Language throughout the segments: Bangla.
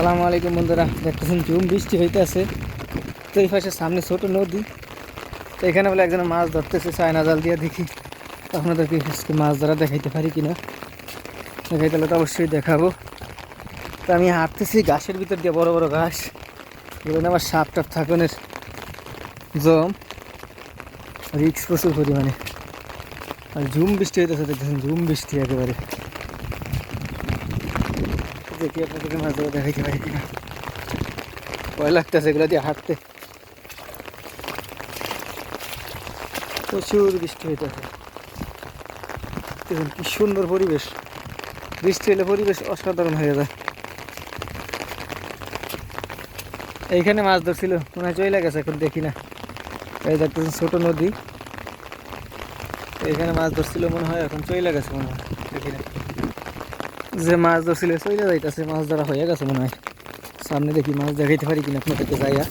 আসসালামু আলাইকুম বন্ধুরা, দেখতেছেন জুম বৃষ্টি হইতেছে। তো এই পাশে সামনে ছোট নদী। তো এখানে বলে একজন মাছ ধরতেছে, চায়না জাল দিয়ে দেখি। আপনাদেরকে আজকে মাছ ধরা দেখাইতে পারি কিনা? দেখাইতে হলে তো অবশ্যই দেখাবো। তো আমি হাঁটতেছি, ঘাসের ভিতর দিয়ে বড় বড় ঘাস। এগুলো আমার সাপ টাপ থাকনের জম। রিক্স প্রচুর পরিমাণে। আর ঝুম বৃষ্টি হইতেছে, দেখতেছেন ঝুম বৃষ্টি একেবারে। দেখি আপনাদেরকে মাছ দেখাইতে পারি কিনা। ভয় লাগতেছে এগুলো দিয়ে হাঁটতে। প্রচুর বৃষ্টি হইতেছে। দেখুন কি সুন্দর পরিবেশ। বৃষ্টি হলে পরিবেশ অসাধারণ হয়ে যায়। এইখানে মাছ ধরছিল, মনে হয় চলে গেছে, এখন দেখি না। এই দেখতেছেন ছোট নদী। এইখানে মাছ ধরছিল, মনে হয় এখন চলে গেছে, মনে হয়। দেখি না। যে মাছ ধরছিল চলে যাইতেছে, মাছ ধরা হয়ে গেছে মনে হয়। সামনে দেখি মাছ দেখাইতে পারি কিনা আপনাদেরকে যাইয়া।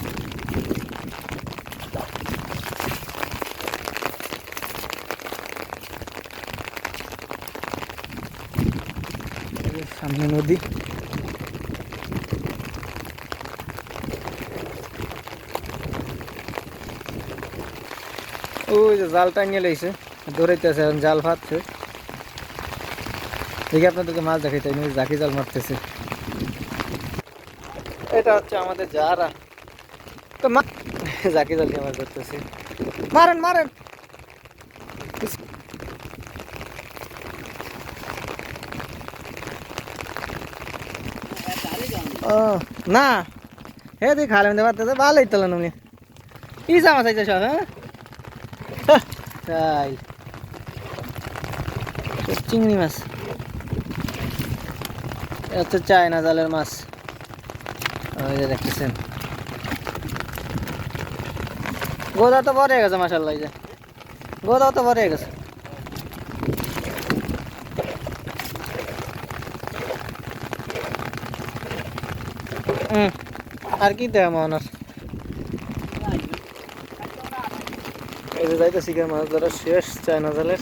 সামনে নদী। ওই যে জাল টাঙিয়ে লাইছে এখন জাল ফাটছে। দেখি আপনাদেরকে মাছ দেখাইতে আমি জাকি জাল মারতেছে। এটা হচ্ছে আমাদের যারা। তো মা জাকি জাল দিয়ে মাছ ধরতেছে। মারেন মারেন। না। হে তুই খালে মধ্যে পারতেছে ভালোই তোলা নুনি ই জামা চাইছে সব হ্যাঁ? তাই। চিংড়ি মাছ। হচ্ছে চায়না জালের মাছ। ওই যে দেখতেছেন। গোদা তো হয়ে গেছে মাসাল্লাহ যে। গোদা তো হয়ে গেছে। আর কি দেয় আমার এই যে মাছ ধরা শেষ, চায়না জালের।